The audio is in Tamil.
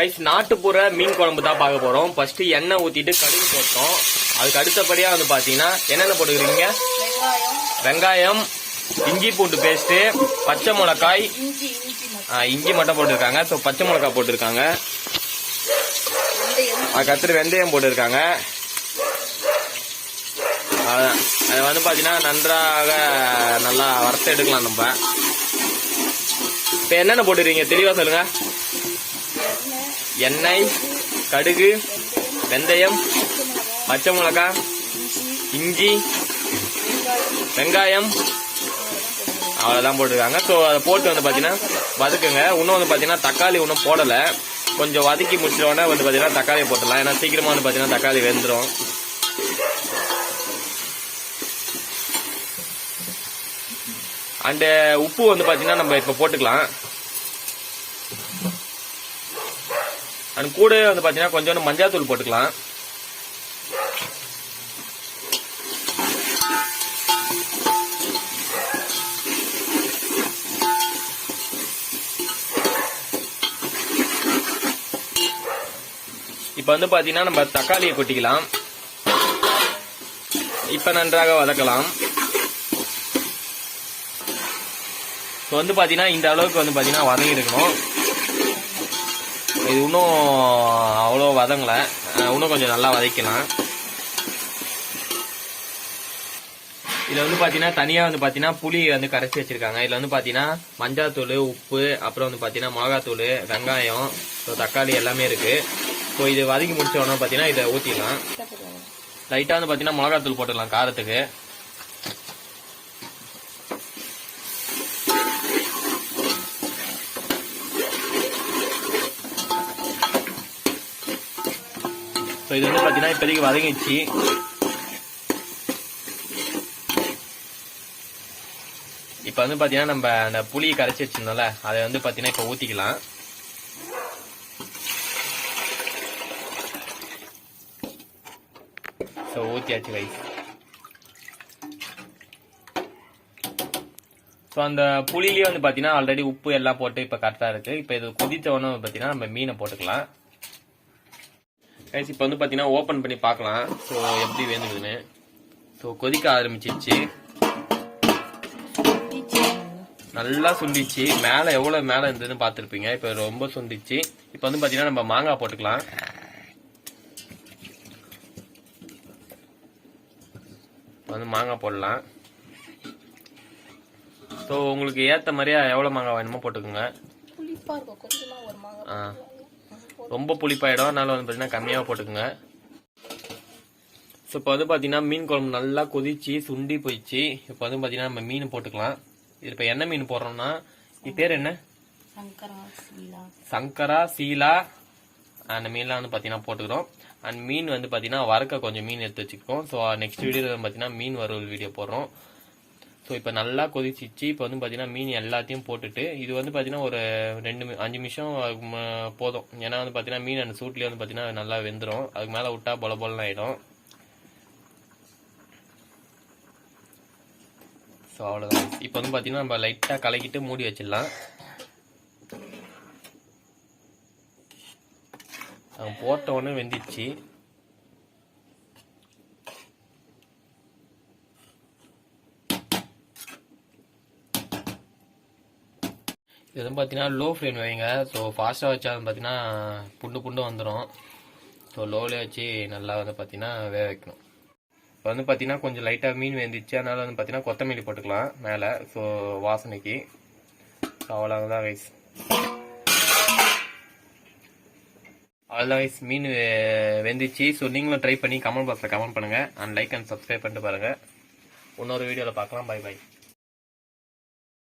கைஸ் நாட்டுப்புற மீன் குழம்பு தான் பார்க்க போறோம். ஃபர்ஸ்ட் எண்ணெய் ஊத்திட்டு கடுகு போட்டோம். அதுக்கு அடுத்தபடியா வந்து பாத்தீங்கன்னா என்னென்ன போட்டுக்கிறீங்க? வெங்காயம் இஞ்சி பூண்டு பேஸ்ட் பச்சை மிளகாய் இஞ்சி மட்டும் போட்டிருக்காங்க. ஸோ பச்சை மிளகாய் போட்டிருக்காங்க. அதுக்கடுத்து வெந்தயம் போட்டிருக்காங்க. அதான். அது வந்து பார்த்தீங்கன்னா நன்றாக நல்லா வறுத்து எடுக்கலாம் நம்ம. இப்போ என்னென்ன போட்டுருக்கீங்க தெளிவாக சொல்லுங்கள் எண்ணெய் கடுகு வெந்தயம் பச்சை மிளகாய் இஞ்சி வெங்காயம் அவ்வளோதான் போட்டிருக்காங்க. ஸோ அதை போட்டு வந்து பார்த்தீங்கன்னா வதக்குங்க. இன்னும் வந்து பார்த்தீங்கன்னா தக்காளி இன்னும் போடலை. கொஞ்சம் வதக்கி முடிச்சோடனே வந்து பார்த்தீங்கன்னா தக்காளியை போட்டுடலாம். ஏன்னா சீக்கிரமாக வந்து பார்த்தீங்கன்னா தக்காளி வெந்துடும் அண்டு உப்பு வந்து பார்த்தீங்கன்னா நம்ம இப்போ போட்டுக்கலாம். அண்ட் கூட வந்து பார்த்தீங்கன்னா கொஞ்சோண்டு மஞ்சாத்தூள் போட்டுக்கலாம். இப்போ வந்து பார்த்தீங்கன்னா நம்ம தக்காளியை கொட்டிக்கலாம். இப்போ நன்றாக வதக்கலாம். இப்போ வந்து பார்த்தீங்கன்னா இந்த அளவுக்கு வந்து பார்த்தீங்கன்னா வதங்கி இருக்கணும் இது இன்னும் அவ்வளோ வதங்கலை. இன்னும் கொஞ்சம் நல்லா வதக்கலாம் இதில் வந்து பார்த்தீங்கன்னா தனியாக வந்து பார்த்தீங்கன்னா புளி வந்து கரைச்சி வச்சிருக்காங்க. இதில் வந்து பார்த்தீங்கன்னா மஞ்சாத்தூள் உப்பு அப்புறம் வந்து பார்த்தீங்கன்னா மிளகாத்தூள் வெங்காயம் ஸோ தக்காளி எல்லாமே இருக்கு. ஸோ இது வதக்கி முடிச்ச உடனே பார்த்தீங்கன்னா இதை ஊற்றிடலாம் லைட்டாக வந்து பார்த்தீங்கன்னா மிளகாத்தூள் போட்டுடலாம் காரத்துக்கு. ஸோ இது வந்து பார்த்தீங்கன்னா இப்போதைக்கு வதங்கிச்சு இப்போ வந்து பார்த்தீங்கன்னா நம்ம அந்த புளியை கரைச்சி வச்சிருந்தோம்ல அதை வந்து பார்த்தீங்கன்னா இப்போ ஊற்றிக்கலாம் ஸோ ஊற்றியாச்சு ரைஸ் ஸோ அந்த புளியிலேயே வந்து பார்த்தீங்கன்னா ஆல்ரெடி உப்பு எல்லாம் போட்டு இப்போ கரெக்டாக இருக்குது இப்போ இது கொதித்த உடனே வந்து பார்த்தீங்கன்னா நம்ம மீனை போட்டுக்கலாம். கைஸ் இப்போ வந்து பார்த்தீங்கன்னா ஓப்பன் பண்ணி பார்க்கலாம். ஸோ எப்படி வேணுதுன்னு ஸோ கொதிக்க ஆரம்பிச்சிருச்சு. நல்லா சுண்டிச்சு. மேலே எவ்வளோ மேலே இருந்ததுன்னு பார்த்துருப்பீங்க. இப்போ ரொம்ப சுண்டிச்சு. இப்போ வந்து பார்த்தீங்கன்னா நம்ம மாங்காய் போட்டுக்கலாம். வந்து மாங்காய் போடலாம். ஸோ உங்களுக்கு ஏற்ற மாதிரியா எவ்வளோ மாங்காய் வேணுமோ போட்டுக்கோங்க. ஆ. ரொம்ப புளிப்பாயிடும். அதனால வந்து பார்த்தீங்கன்னா கம்மியாக போட்டுக்கோங்க. ஸோ இப்போ வந்து பார்த்தீங்கன்னா மீன் குழம்பு நல்லா கொதிச்சு சுண்டி போயிடுச்சு. இப்போ வந்து பார்த்தீங்கன்னா நம்ம மீன் போட்டுக்கலாம். இது இப்போ என்ன மீன் போடுறோம்னா இது பேர் என்ன? சங்கரா சீலா. அந்த மீன்லாம் வந்து பார்த்தீங்கன்னா போட்டுக்கிறோம். அண்ட் மீன் வந்து பார்த்தீங்கன்னா வறுக்க கொஞ்சம் மீன் எடுத்து வச்சுக்கிறோம் ஸோ நெக்ஸ்ட் வீடியோவில் பார்த்தீங்கன்னா மீன் வறுவல் வீடியோ போடுறோம். ஸோ இப்போ நல்லா கொதிச்சிச்சு. இப்போ வந்து பார்த்தீங்கன்னா மீன் எல்லாத்தையும் போட்டுட்டு இது வந்து பார்த்தீங்கன்னா ஒரு ரெண்டு அஞ்சு நிமிஷம் அதுக்கு போதும். ஏன்னா வந்து பார்த்தீங்கன்னா மீன் அந்த சூட்லேயே வந்து பார்த்தீங்கன்னா நல்லா வெந்துடும் அதுக்கு மேலே விட்டா பொல பொலன்னு ஆகிடும் ஸோ அவ்வளோதான் இப்போ வந்து பார்த்தீங்கன்னா நம்ம லைட்டாக கலக்கிட்டு மூடி வச்சிடலாம். போட்ட உடனே வெந்துச்சு இது பார்த்தீங்கன்னா லோ ஃப்ளேம் வைங்க. ஸோ ஃபாஸ்ட்டாக வச்சா வந்து பார்த்தீங்கன்னா புண்டு புண்டு வந்துடும் ஸோ லோவிலே வச்சு நல்லா வந்து பார்த்தீங்கன்னா வேக வைக்கணும். இப்போ வந்து பார்த்தீங்கன்னா கொஞ்சம் லைட்டாக மீன் வெந்துச்சு அதனால வந்து பார்த்தீங்கன்னா கொத்தமல்லி போட்டுக்கலாம் மேலே. ஸோ வாசனைக்கு. ஸோ அவ்வளோதான் ரைஸ் அவ்வளோதான் ரைஸ் மீன் வெந்துச்சு ஸோ நீங்களும் ட்ரை பண்ணி கமெண்ட் பாக்ஸில் கமெண்ட் பண்ணுங்கள் அண்ட் லைக் அண்ட் சப்ஸ்கிரைப் பண்ணிட்டு பாருங்கள் இன்னொரு வீடியோவில் பார்க்கலாம். By by